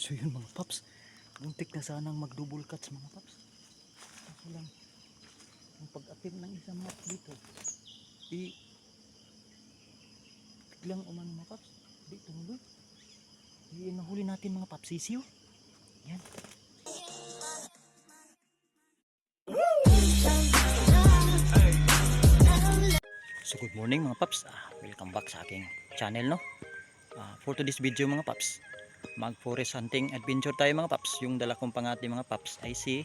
So yun mga paps, muntik na sanang mag-double cuts mga paps. Kaso lang, ang pag-attempt ng isang map dito, i biglang umano mga paps, di tumuloy. Di nahuli natin mga paps, sisiyo. Yan. So good morning mga paps, ah, welcome back sa aking channel no. Ah, for today's video mga paps, mag forest hunting adventure tayo mga paps. Yung dala kong pangati mga paps ay si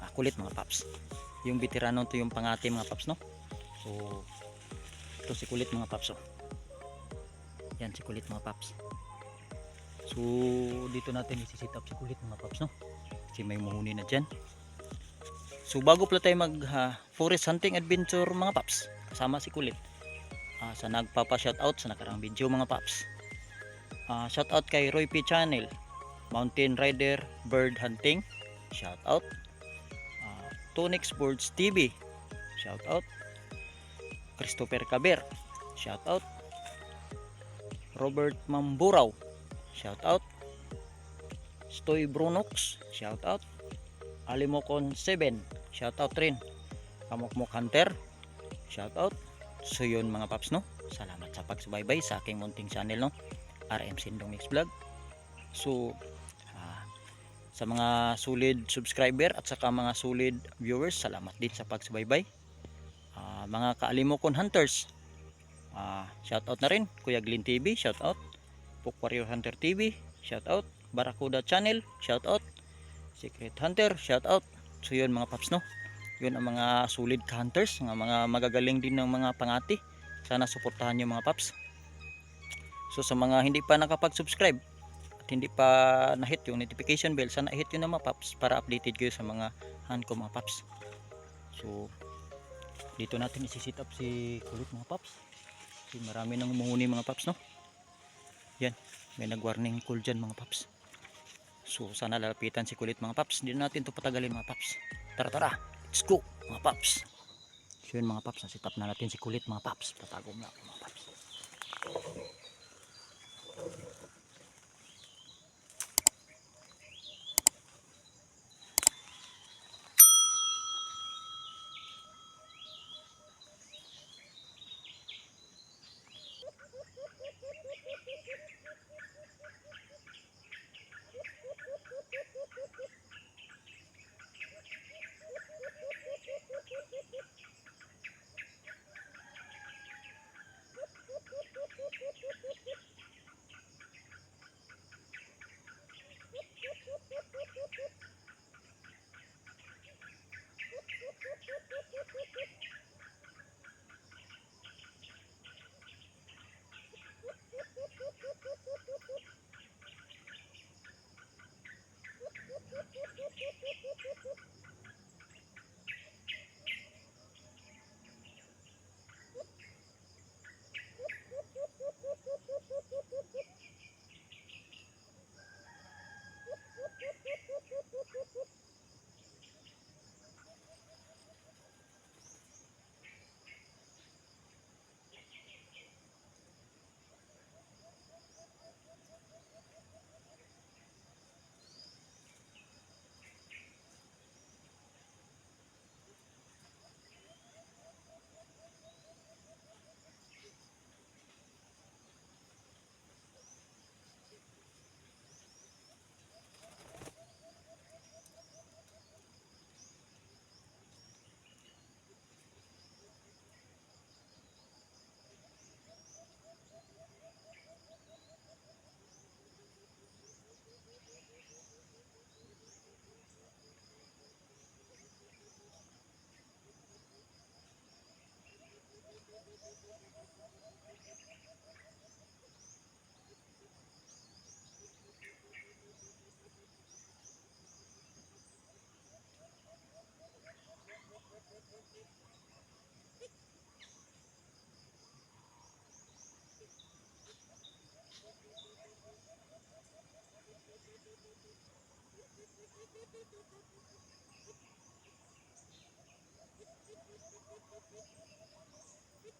ah, kulit mga paps. Yung veterano to yung pangati mga paps no. So ito si kulit mga paps oh. Yan si kulit mga paps. So dito natin isi-set up si kulit mga paps no. Kasi may muhuni na dyan. So bago pala tayo mag ah, forest hunting adventure mga paps, kasama si Kulit. Ah, sa nagpapa shoutout sa nakarang video mga paps. Ah, shoutout kay Roy P Channel, Mountain Rider Bird Hunting, shoutout. Ah, Tonix Birds TV, shoutout. Christopher Caber, shoutout. Robert Mamburao, shoutout. Stoy Brunox, shoutout. Alimocon 7, shoutout rin. Kamukmuk Hunter, shoutout. So yun mga paps no. Salamat sa pagsubaybay sa aking munting channel no. RM Sindong Mix Vlog. So ah, sa mga solid subscriber at saka mga solid viewers, salamat din sa pagsubaybay. Ah, mga kaalimokon hunters, ah, shoutout na rin. Kuya Glyn TV, shoutout. Puk Warrior Hunter TV, shoutout. Barracuda Channel, shoutout. Secret Hunter, shoutout. So yun mga paps no yun ang mga solid hunters mga, mga magagaling din ng mga pangati sana suportahan nyo mga paps so sa mga hindi pa nakapag-subscribe at hindi pa na-hit yung notification bell sana hit yun na mga paps para updated kayo sa mga ko mga paps. So dito natin isi-set up si kulit mga paps. Kasi marami nang umuhuni mga paps no? Yan may nag-warning call dyan mga paps. So sana lalapitan si kulit mga paps. Hindi na natin to patagalin mga paps. Tara tara. Let's go mga paps. So yun mga paps, nasit up na natin si kulit mga paps. Tatago na mga paps.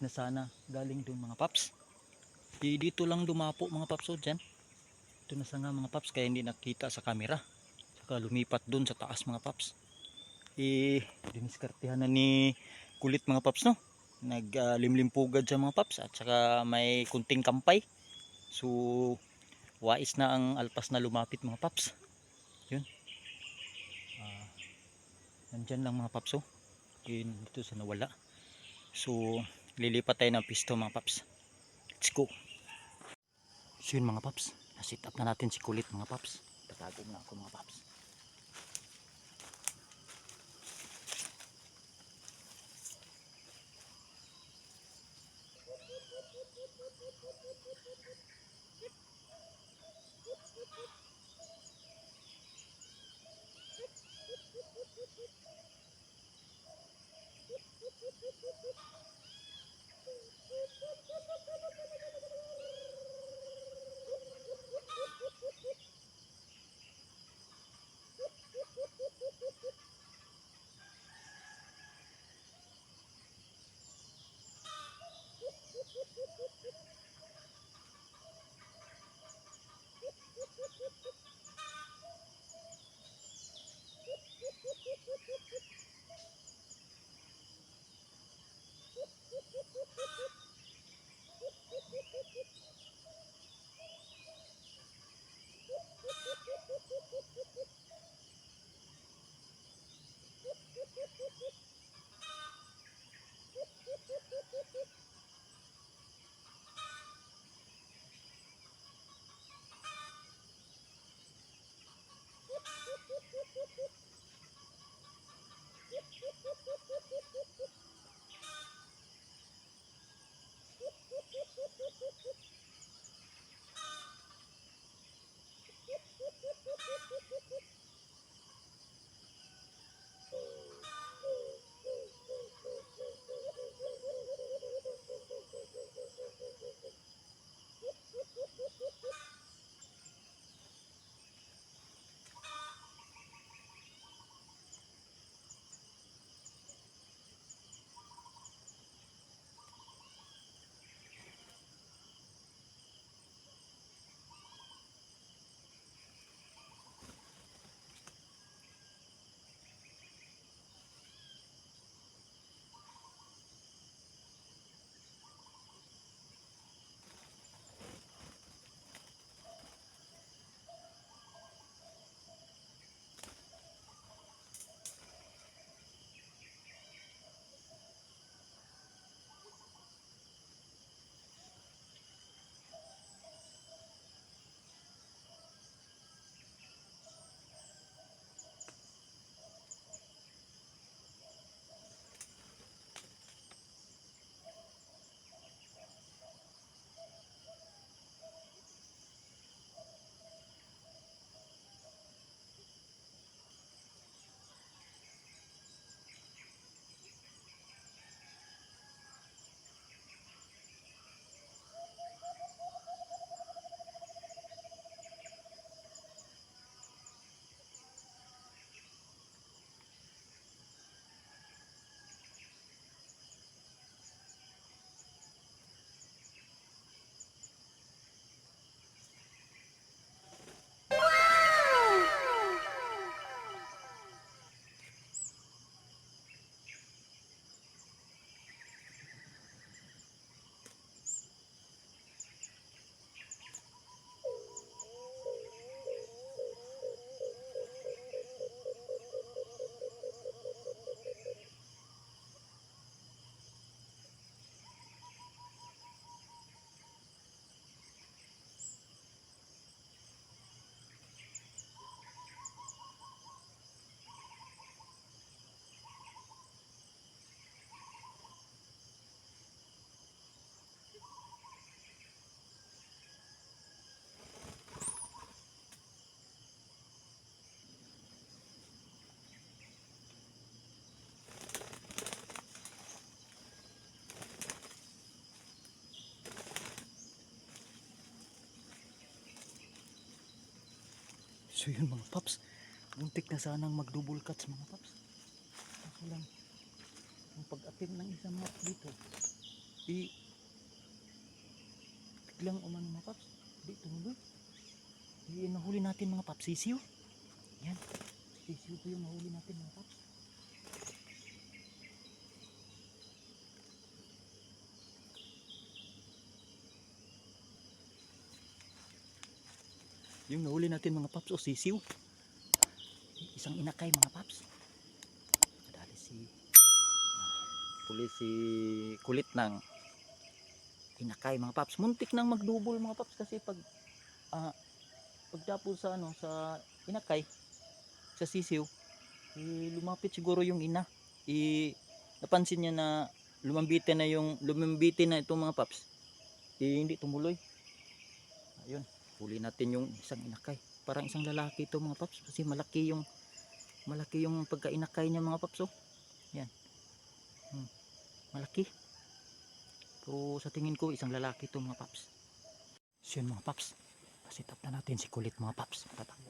na sana galing doon mga paps. Di dito lang dumapo mga paps o dyan. Ito na sana mga paps kaya hindi nakita sa camera saka lumipat doon sa taas mga paps. Eh diniskartehan na ni kulit mga paps no? Naglimlimpugad sa mga paps at saka may kunting kampay. So wais na ang alpas na lumapit mga paps. Yun. Ah, nandyan lang mga paps oh. Yun dito sa nawala. So lilipat tayo ng pisto mga paps. Let's go. So yun mga paps. Nasit up na natin si kulit mga paps. Tatago na ako mga paps So yun mga paps, muntik na sanang mag-double cuts mga paps. Kaso lang, ang pag-attempt ng isang mat dito, i biglang umano mga paps, di tumuloy. Di nahuli natin mga paps, sisiw. Yan, sisiw po yung nahuli natin mga paps. Yung nahuli natin mga paps o sisiw. Isang inakay mga paps. Kadali si Huli si kulit ng inakay mga paps. Muntik nang magdubol mga paps kasi pag ah pagdapo sa ano sa inakay sa sisiw eh, lumapit siguro yung ina. I napansin niya na lumambitin na yung lumambitin na itong mga paps. Eh, hindi tumuloy. Ayun huli natin yung isang inakay. Parang isang lalaki ito mga paps. Kasi malaki yung malaki yung pagkainakay niya mga paps oh. Yan. Hmm. malaki. Pero sa tingin ko isang lalaki ito mga paps. So yun mga paps. Kasi tap na natin si kulit mga paps. Matatakbo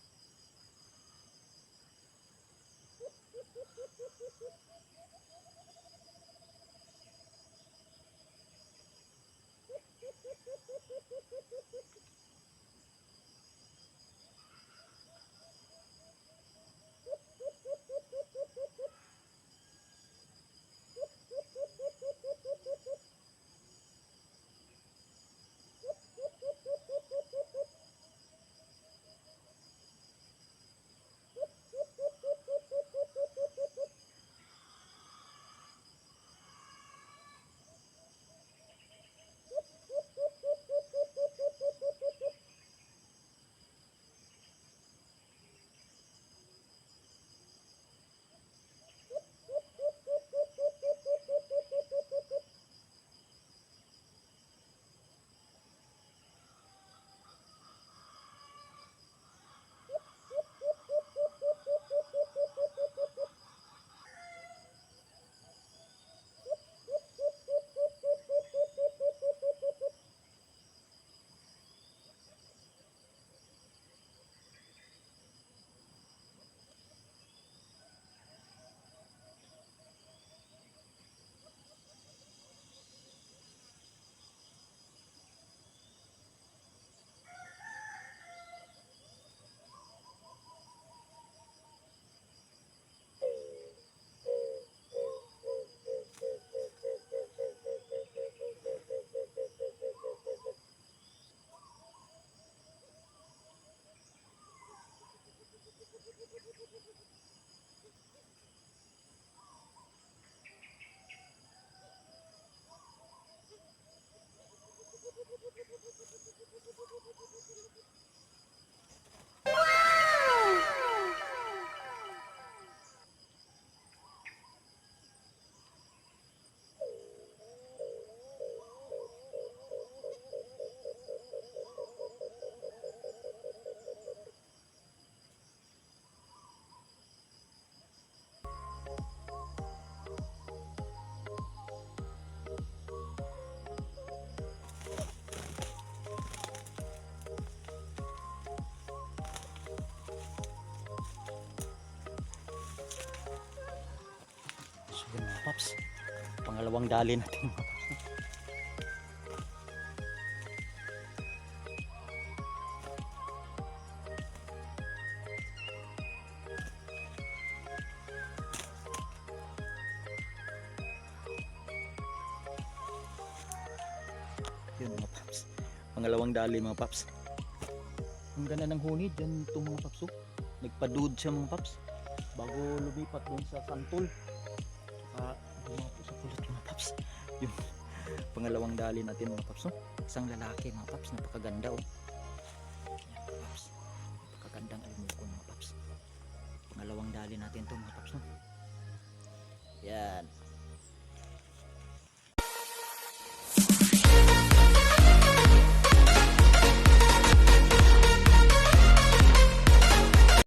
Paps, pangalawang dali natin mga paps. Yun mga paps, pangalawang dali mga paps. Ang ganda ng honey dyan itong mga paps oh. Nagpadud siya mga paps. bago lumipat dun sa Santol. Saka dumapo sa kulit mga paps. Yung pangalawang dali natin mga paps. No? Isang lalaki mga paps, napakaganda oh.